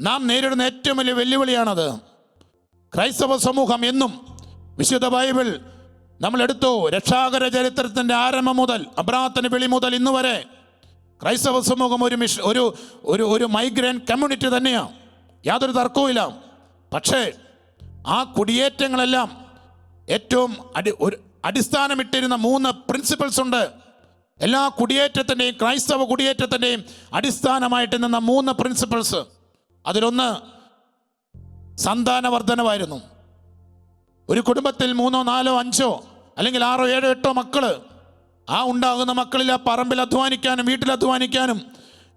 നാം നേരിടുന്ന ഏറ്റവും വലിയ വെല്ലുവിളിയാണത്. ക്രൈസ്തവ സമൂഹം എന്നും വിശുദ്ധ ബൈബിൾ നമ്മൾ എടുത്തു. രക്ഷാകര ചരിത്രത്തിന്റെ ആരംഭം മുതൽ അബ്രാഹത്തിന് വിളി മുതൽ ഇന്ന് വരെ ക്രൈസ്തവ സമൂഹം ഒരു മിഷ ഒരു ഒരു ഒരു മൈഗ്രൻ കമ്മ്യൂണിറ്റി തന്നെയാണ് യാതൊരു തർക്കവുമില്ല പക്ഷേ ആ കുടിയേറ്റങ്ങളെല്ലാം ഏറ്റവും അടി ഒരു അടിസ്ഥാനമിട്ടിരുന്ന മൂന്ന് പ്രിൻസിപ്പിൾസ് ഉണ്ട്. എല്ലാ കുടിയേറ്റത്തിന്റെയും ക്രൈസ്തവ കുടിയേറ്റത്തിന്റെയും അടിസ്ഥാനമായിട്ട് നിന്ന മൂന്ന് പ്രിൻസിപ്പിൾസ് അതിലൊന്ന് സന്താനവർദ്ധനമായിരുന്നു ഒരു കുടുംബത്തിൽ മൂന്നോ നാലോ അഞ്ചോ അല്ലെങ്കിൽ ആറോ ഏഴോ എട്ടോ മക്കൾ. ആ ഉണ്ടാകുന്ന മക്കളിൽ ആ പറമ്പിൽ അധ്വാനിക്കാനും വീട്ടിൽ അധ്വാനിക്കാനും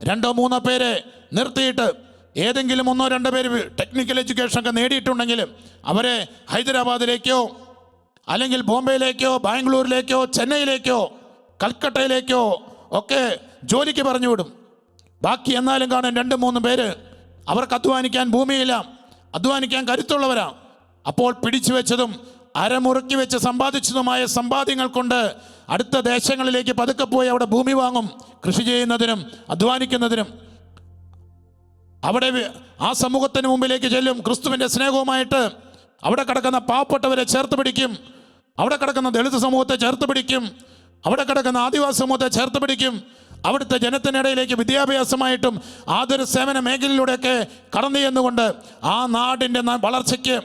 രണ്ടോ മൂന്നോ പേരെ നിർത്തിയിട്ട് ഏതെങ്കിലും ഒന്നോ രണ്ടോ പേര് ടെക്നിക്കൽ എഡ്യൂക്കേഷൻ ഒക്കെ നേടിയിട്ടുണ്ടെങ്കിൽ അവരെ ഹൈദരാബാദിലേക്കോ അല്ലെങ്കിൽ ബോംബെയിലേക്കോ ബാംഗ്ലൂരിലേക്കോ ചെന്നൈയിലേക്കോ കൽക്കട്ടയിലേക്കോ ഒക്കെ ജോലിക്ക് പറഞ്ഞു വിടും. ബാക്കി എന്നാലും കാണും രണ്ട് മൂന്ന് പേര് അവർക്ക് അധ്വാനിക്കാൻ ഭൂമിയില്ല അധ്വാനിക്കാൻ കരുത്തുള്ളവരാ അപ്പോൾ പിടിച്ചു വെച്ചതും അരമുറുക്കി വെച്ച് സമ്പാദിച്ചതുമായ സമ്പാദ്യങ്ങൾ കൊണ്ട് അടുത്ത ദേശങ്ങളിലേക്ക് പതുക്കെ പോയി അവിടെ ഭൂമി വാങ്ങും കൃഷി ചെയ്യുന്നതിനും അധ്വാനിക്കുന്നതിനും. അവിടെ ആ സമൂഹത്തിന് മുമ്പിലേക്ക് ചെല്ലും ക്രിസ്തുവിന്റെ സ്നേഹവുമായിട്ട് അവിടെ കിടക്കുന്ന പാവപ്പെട്ടവരെ ചേർത്ത് പിടിക്കും. അവിടെ കിടക്കുന്ന ദളിത് സമൂഹത്തെ ചേർത്ത് പിടിക്കും. അവിടെ കിടക്കുന്ന ആദിവാസി സമൂഹത്തെ ചേർത്ത് പിടിക്കും. അവിടുത്തെ ജനത്തിനിടയിലേക്ക് വിദ്യാഭ്യാസമായിട്ടും ആതൊരു സേവന മേഖലയിലൂടെയൊക്കെ കടന്നു ചെന്നുകൊണ്ട് ആ നാടിന്റെ വളർച്ചയ്ക്ക്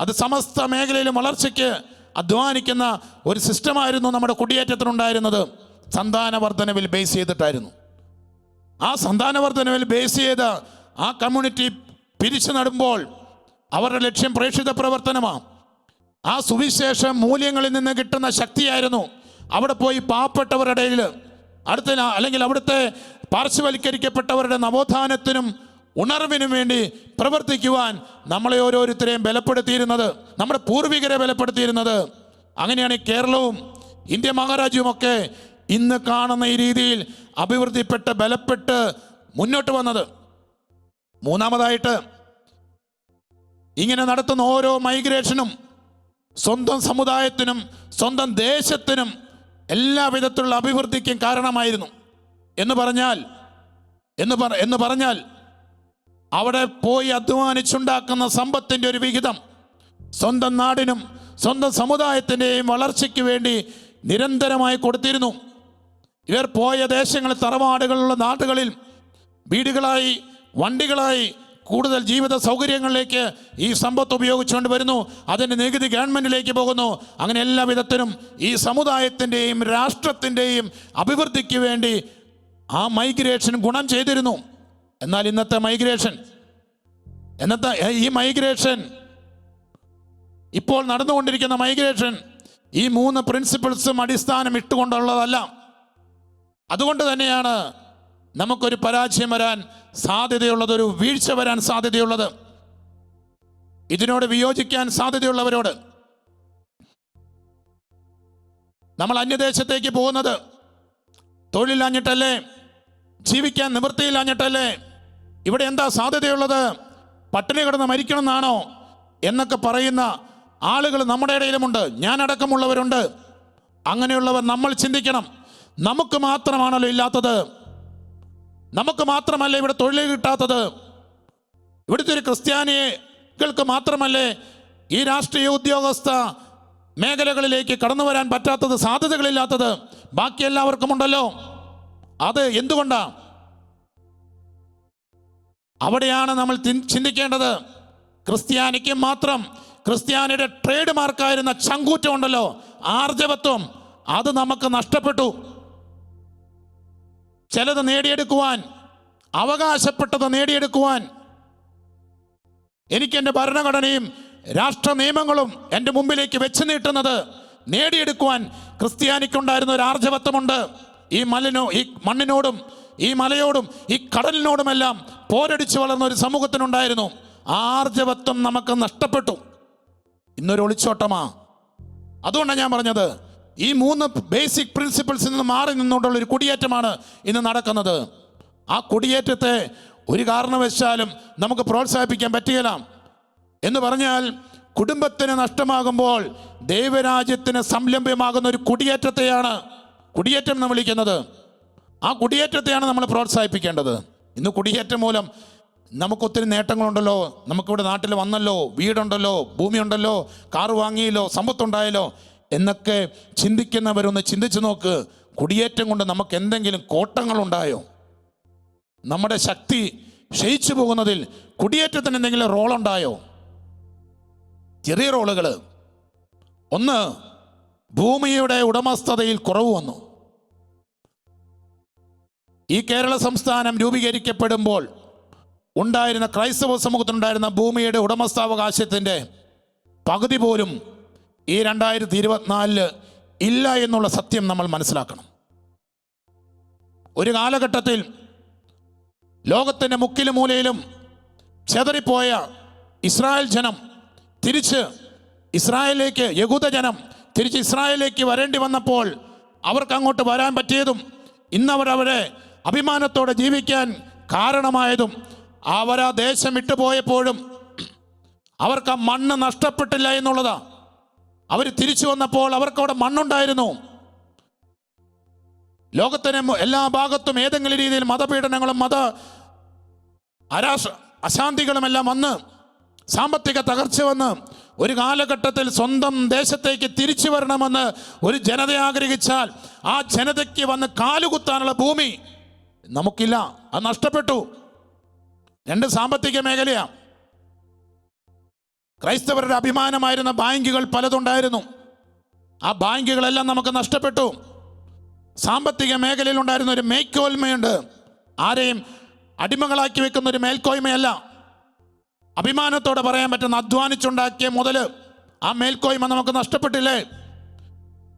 അത് സമസ്ത മേഖലയിലും വളർച്ചയ്ക്ക് അധ്വാനിക്കുന്ന ഒരു സിസ്റ്റമായിരുന്നു നമ്മുടെ കുടിയേറ്റത്തിനുണ്ടായിരുന്നത്. സന്താനവർദ്ധനവിൽ ബേസ് ചെയ്തിട്ടായിരുന്നു. ആ സന്താനവർദ്ധനവിൽ ബേസ് ചെയ്ത് ആ കമ്മ്യൂണിറ്റി പിരിച്ചു നടുമ്പോൾ അവരുടെ ലക്ഷ്യം പ്രേക്ഷിത പ്രവർത്തനമാണ് ആ സുവിശേഷ മൂല്യങ്ങളിൽ നിന്ന് കിട്ടുന്ന ശക്തിയായിരുന്നു. അവിടെ പോയി പാവപ്പെട്ടവരുടെ ഇടയിൽ അടുത്ത അല്ലെങ്കിൽ അവിടുത്തെ പാർശ്വവൽക്കരിക്കപ്പെട്ടവരുടെ നവോത്ഥാനത്തിനും ഉണർവിനും വേണ്ടി പ്രവർത്തിക്കുവാൻ നമ്മളെ ഓരോരുത്തരെയും ബലപ്പെടുത്തിയിരുന്നത് നമ്മുടെ പൂർവികരെ ബലപ്പെടുത്തിയിരുന്നത്. അങ്ങനെയാണ് കേരളവും ഇന്ത്യ മഹാരാജ്യവുമൊക്കെ ഇന്ന് കാണുന്ന ഈ രീതിയിൽ അഭിവൃദ്ധിപ്പെട്ട് ബലപ്പെട്ട് മുന്നോട്ട് വന്നത്. മൂന്നാമതായിട്ട് ഇങ്ങനെ നടത്തുന്ന ഓരോ മൈഗ്രേഷനും സ്വന്തം സമുദായത്തിനും സ്വന്തം ദേശത്തിനും എല്ലാ വിധത്തിലുള്ള അഭിവൃദ്ധിക്കും കാരണമായിരുന്നു. എന്ന് പറഞ്ഞാൽ എന്ന് പറ എന്ന് പറഞ്ഞാൽ അവിടെ പോയി അധ്വാനിച്ചുണ്ടാക്കുന്ന സമ്പത്തിന്റെ ഒരു വിഹിതം സ്വന്തം നാടിനും സ്വന്തം സമുദായത്തിന്റെയും വളർച്ചയ്ക്ക് വേണ്ടി നിരന്തരമായി കൊടുത്തിരുന്നു. ഇവർ പോയ ദേശങ്ങളിൽ തറവാടുകളുള്ള നാടുകളിൽ വീടുകളായി വണ്ടികളായി കൂടുതൽ ജീവിത സൗകര്യങ്ങളിലേക്ക് ഈ സമ്പത്ത് ഉപയോഗിച്ചുകൊണ്ട് വരുന്നു. അതിന്റെ നികുതി ഗവൺമെന്റിലേക്ക് പോകുന്നു. അങ്ങനെ എല്ലാ വിധത്തിലും ഈ സമുദായത്തിന്റെയും രാഷ്ട്രത്തിന്റെയും അഭിവൃദ്ധിക്ക് വേണ്ടി ആ മൈഗ്രേഷൻ ഗുണം ചെയ്തിരുന്നു. എന്നാൽ ഇന്നത്തെ മൈഗ്രേഷൻ എന്നത്തെ ഈ മൈഗ്രേഷൻ ഇപ്പോൾ നടന്നുകൊണ്ടിരിക്കുന്ന മൈഗ്രേഷൻ ഈ മൂന്ന് പ്രിൻസിപ്പിൾസും അടിസ്ഥാനം ഇട്ടുകൊണ്ടുള്ളതല്ല. അതുകൊണ്ട് തന്നെയാണ് നമുക്കൊരു പരാജയം വരാൻ സാധ്യതയുള്ളത് ഒരു വീഴ്ച വരാൻ സാധ്യതയുള്ളത്. ഇതിനോട് വിയോജിക്കാൻ സാധ്യതയുള്ളവരോട് നമ്മൾ അന്യദേശത്തേക്ക് പോകുന്നത്. തൊഴിലില്ലാഞ്ഞിട്ടല്ലേ? ജീവിക്കാൻ നിവൃത്തിയില്ലാഞ്ഞിട്ടല്ലേ? ഇവിടെ എന്താ സാധ്യതയുള്ളത്? പട്ടിണി കിടന്ന് മരിക്കണമെന്നാണോ? എന്നൊക്കെ പറയുന്ന ആളുകൾ നമ്മുടെ ഇടയിലുമുണ്ട്. ഞാനടക്കമുള്ളവരുണ്ട്. അങ്ങനെയുള്ളവർ നമ്മൾ ചിന്തിക്കണം. നമുക്ക് മാത്രമാണല്ലോ ഇല്ലാത്തത്. നമുക്ക് മാത്രമല്ല ഇവിടെ തൊഴിൽ കിട്ടാത്തത്? ഇവിടുത്തെ ഒരു ക്രിസ്ത്യാനികൾക്ക് മാത്രമല്ലേ ഈ രാഷ്ട്രീയ ഉദ്യോഗസ്ഥ മേഖലകളിലേക്ക് കടന്നു വരാൻ പറ്റാത്തത് സാധ്യതകളില്ലാത്തത് ബാക്കി എല്ലാവർക്കും ഉണ്ടല്ലോ. അത് എന്തുകൊണ്ടാണ് അവിടെയാണ് നമ്മൾ ചിന്തിക്കേണ്ടത്. ക്രിസ്ത്യാനിക്ക് മാത്രം ക്രിസ്ത്യാനിയുടെ ട്രേഡ് മാർക്കായിരുന്ന ചങ്കൂറ്റം ഉണ്ടല്ലോ ആർജവത്വം. അത് നമുക്ക് നഷ്ടപ്പെട്ടു. ചിലത് നേടിയെടുക്കുവാൻ അവകാശപ്പെട്ടത് നേടിയെടുക്കുവാൻ എനിക്ക് എന്റെ ഭരണഘടനയും രാഷ്ട്ര നിയമങ്ങളും എന്റെ മുമ്പിലേക്ക് വെച്ച് നീട്ടുന്നത് നേടിയെടുക്കുവാൻ ക്രിസ്ത്യാനിക്കുണ്ടായിരുന്ന ഒരു ആർജവത്വമുണ്ട്. ഈ മലിനോ ഈ മണ്ണിനോടും ഈ മലയോടും ഈ കടലിനോടുമെല്ലാം പോരടിച്ച് വളർന്ന ഒരു സമൂഹത്തിനുണ്ടായിരുന്നു. ആർജവത്വം നമുക്ക് നഷ്ടപ്പെട്ടു. ഇന്നൊരു ഒളിച്ചോട്ടമാ. അതുകൊണ്ടാണ് ഞാൻ പറഞ്ഞത് ഈ മൂന്ന് ബേസിക് പ്രിൻസിപ്പിൾസിൽ നിന്ന് മാറി നിന്നുകൊണ്ടുള്ള ഒരു കുടിയേറ്റമാണ് ഇന്ന് നടക്കുന്നത്. ആ കുടിയേറ്റത്തെ ഒരു കാരണവശാലും നമുക്ക് പ്രോത്സാഹിപ്പിക്കാൻ പറ്റുകയില്ല. എന്ന് പറഞ്ഞാൽ കുടുംബത്തിന് നഷ്ടമാകുമ്പോൾ ദൈവരാജ്യത്തിന് സംരംഭ്യമാകുന്ന ഒരു കുടിയേറ്റത്തെയാണ് കുടിയേറ്റം എന്ന് വിളിക്കുന്നത്. ആ കുടിയേറ്റത്തെയാണ് നമ്മൾ പ്രോത്സാഹിപ്പിക്കേണ്ടത്. ഇന്ന് കുടിയേറ്റം മൂലം നമുക്കൊത്തിരി നേട്ടങ്ങളുണ്ടല്ലോ. നമുക്കിവിടെ നാട്ടിൽ വന്നല്ലോ. വീടുണ്ടല്ലോ. ഭൂമിയുണ്ടല്ലോ. കാറ് വാങ്ങിയല്ലോ. സമ്പത്തുണ്ടായല്ലോ. എന്നൊക്കെ ചിന്തിക്കുന്നവരൊന്ന് ചിന്തിച്ചു നോക്ക്. കുടിയേറ്റം കൊണ്ട് നമുക്ക് എന്തെങ്കിലും കോട്ടങ്ങളുണ്ടായോ? നമ്മുടെ ശക്തി ക്ഷയിച്ചു പോകുന്നതിൽ കുടിയേറ്റത്തിന് എന്തെങ്കിലും റോൾ ഉണ്ടായോ ചെറിയ റോളുകൾ ഒന്ന് ഭൂമിയുടെ ഉടമസ്ഥതയിൽ കുറവ് വന്നു. ഈ കേരള സംസ്ഥാനം രൂപീകരിക്കപ്പെടുമ്പോൾ ഉണ്ടായിരുന്ന ക്രൈസ്തവ സമൂഹത്തിനുണ്ടായിരുന്ന ഭൂമിയുടെ ഉടമസ്ഥാവകാശത്തിന്റെ പകുതി പോലും ഈ രണ്ടായിരത്തി ഇരുപത്തിനാലിൽ ഇല്ല എന്നുള്ള സത്യം നമ്മൾ മനസ്സിലാക്കണം. ഒരു കാലഘട്ടത്തിൽ ലോകത്തിന്റെ മുക്കിലും മൂലയിലും ചെതറിപ്പോയ ഇസ്രായേൽ ജനം തിരിച്ച് ഇസ്രായേലിലേക്ക് യഹൂദ ജനം തിരിച്ച് ഇസ്രായേലിലേക്ക് വരേണ്ടി വന്നപ്പോൾ അവർക്ക് അങ്ങോട്ട് വരാൻ പറ്റിയതും ഇന്നവരവരെ അഭിമാനത്തോടെ ജീവിക്കാൻ കാരണമായതും അവരാ ദേശം വിട്ടുപോയപ്പോഴും അവർക്ക് ആ മണ്ണ് നഷ്ടപ്പെട്ടില്ല എന്നുള്ളതാ. അവർ തിരിച്ചു വന്നപ്പോൾ അവർക്ക് അവിടെ മണ്ണുണ്ടായിരുന്നു. ലോകത്തിന് എല്ലാ ഭാഗത്തും ഏതെങ്കിലും രീതിയിൽ മതപീഡനങ്ങളും മത അരാശ അശാന്തികളുമെല്ലാം വന്ന് സാമ്പത്തിക തകർച്ച വന്ന് ഒരു കാലഘട്ടത്തിൽ സ്വന്തം ദേശത്തേക്ക് തിരിച്ചു വരണമെന്ന് ഒരു ജനത ആഗ്രഹിച്ചാൽ ആ ജനതയ്ക്ക് വന്ന് കാലുകുത്താനുള്ള ഭൂമി നമുക്കില്ല. അത് നഷ്ടപ്പെട്ടു. രണ്ട് സാമ്പത്തിക മേഖലയാണ് ക്രൈസ്തവരുടെ അഭിമാനമായിരുന്ന ബാങ്കുകൾ പലതുണ്ടായിരുന്നു. ആ ബാങ്കുകളെല്ലാം നമുക്ക് നഷ്ടപ്പെട്ടു. സാമ്പത്തിക മേഖലയിൽ ഉണ്ടായിരുന്ന ഒരു മേൽക്കോയ്മയുണ്ട്. ആരെയും അടിമകളാക്കി വെക്കുന്ന ഒരു മേൽക്കോയ്മയല്ല. അഭിമാനത്തോടെ പറയാൻ പറ്റുന്ന അധ്വാനിച്ചുണ്ടാക്കിയ മുതൽ ആ മേൽക്കോയ്മ നമുക്ക് നഷ്ടപ്പെട്ടില്ലേ?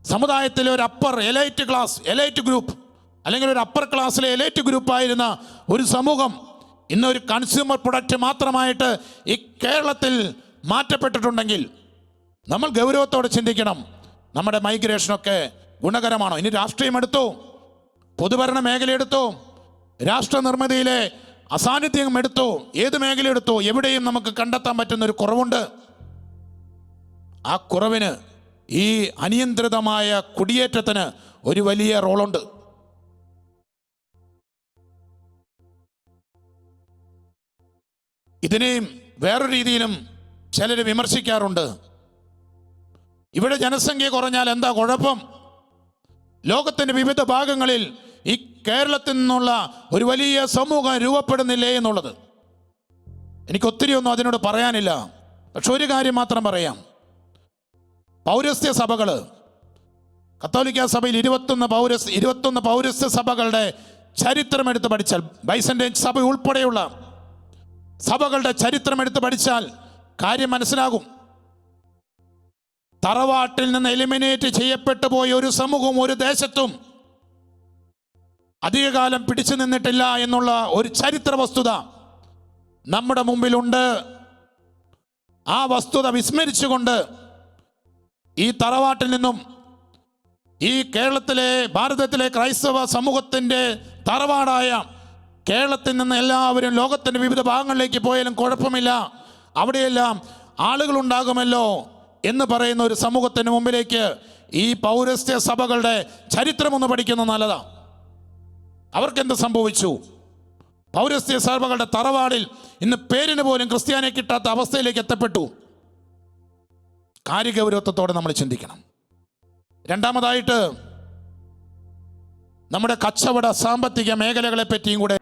സമുദായത്തിലെ ഒരു upper elite class elite group അല്ലെങ്കിൽ ഒരു അപ്പർ ക്ലാസ്സിലെ എലൈറ്റ് ഗ്രൂപ്പായിരുന്ന ഒരു സമൂഹം ഇന്നൊരു കൺസ്യൂമർ പ്രൊഡക്റ്റ് മാത്രമായിട്ട് ഈ കേരളത്തിൽ മാറ്റപ്പെട്ടിട്ടുണ്ടെങ്കിൽ നമ്മൾ ഗൗരവത്തോടെ ചിന്തിക്കണം. നമ്മുടെ മൈഗ്രേഷനൊക്കെ ഗുണകരമാണോ? ഇനി രാഷ്ട്രീയം എടുത്തു പൊതുഭരണ മേഖല എടുത്തു രാഷ്ട്ര നിർമ്മിതിയിലെ അസാന്നിധ്യം എടുത്തു ഏത് മേഖല എടുത്തു എവിടെയും നമുക്ക് കണ്ടെത്താൻ പറ്റുന്ന ഒരു കുറവുണ്ട്. ആ കുറവിന് ഈ അനിയന്ത്രിതമായ കുടിയേറ്റത്തിന് ഒരു വലിയ റോളുണ്ട്. ഇതിനെയും വേറൊരു രീതിയിലും ചിലർ വിമർശിക്കാറുണ്ട്. ഇവിടെ ജനസംഖ്യ കുറഞ്ഞാൽ എന്താ കുഴപ്പം? ലോകത്തിന്റെ വിവിധ ഭാഗങ്ങളിൽ ഈ കേരളത്തിൽ നിന്നുള്ള ഒരു വലിയ സമൂഹം രൂപപ്പെടുന്നില്ലേ എന്നുള്ളത്. എനിക്ക് ഒത്തിരി ഒന്നും അതിനോട് പറയാനില്ല. പക്ഷെ ഒരു കാര്യം മാത്രം പറയാം. പൗരസ്ത്യ സഭകൾ കത്തോലിക്ക സഭയിൽ ഇരുപത്തൊന്ന് പൗരസ് ഇരുപത്തൊന്ന് പൗരസ്ത്യ സഭകളുടെ ചരിത്രം എടുത്ത് പഠിച്ചാൽ ബൈസന്റെ സഭ ഉൾപ്പെടെയുള്ള സഭകളുടെ ചരിത്രം എടുത്ത് പഠിച്ചാൽ കാര്യം മനസ്സിലാകും. തറവാട്ടിൽ നിന്ന് എലിമിനേറ്റ് ചെയ്യപ്പെട്ടു പോയ ഒരു സമൂഹവും ഒരു ദേശത്തും അധികകാലം പിടിച്ചു നിന്നിട്ടില്ല എന്നുള്ള ഒരു ചരിത്ര വസ്തുത നമ്മുടെ മുമ്പിലുണ്ട്. ആ വസ്തുത വിസ്മരിച്ചുകൊണ്ട് ഈ തറവാട്ടിൽ നിന്നും ഈ കേരളത്തിലെ ഭാരതത്തിലെ ക്രൈസ്തവ സമൂഹത്തിന്റെ തറവാടായ കേരളത്തിൽ നിന്ന് എല്ലാവരും ലോകത്തിന്റെ വിവിധ ഭാഗങ്ങളിലേക്ക് പോയാലും കുഴപ്പമില്ല. അവിടെയെല്ലാം ആളുകളുണ്ടാകുമല്ലോ എന്ന് പറയുന്ന ഒരു സമൂഹത്തിന് മുമ്പിലേക്ക് ഈ പൗരസ്ത്യ സഭകളുടെ ചരിത്രമൊന്ന് പഠിക്കുന്നത് നല്ലതാണ് അവർക്കെന്ത് സംഭവിച്ചു? പൗരസ്ത്യ സഭകളുടെ തറവാടിൽ ഇന്ന് പേരിന് പോലും ക്രിസ്ത്യാനിയെ കിട്ടാത്ത അവസ്ഥയിലേക്ക് എത്തപ്പെട്ടു. കാര്യഗൗരവത്വത്തോടെ നമ്മൾ ചിന്തിക്കണം. രണ്ടാമതായിട്ട് നമ്മുടെ കച്ചവട സാമ്പത്തിക മേഖലകളെ പറ്റിയും കൂടെ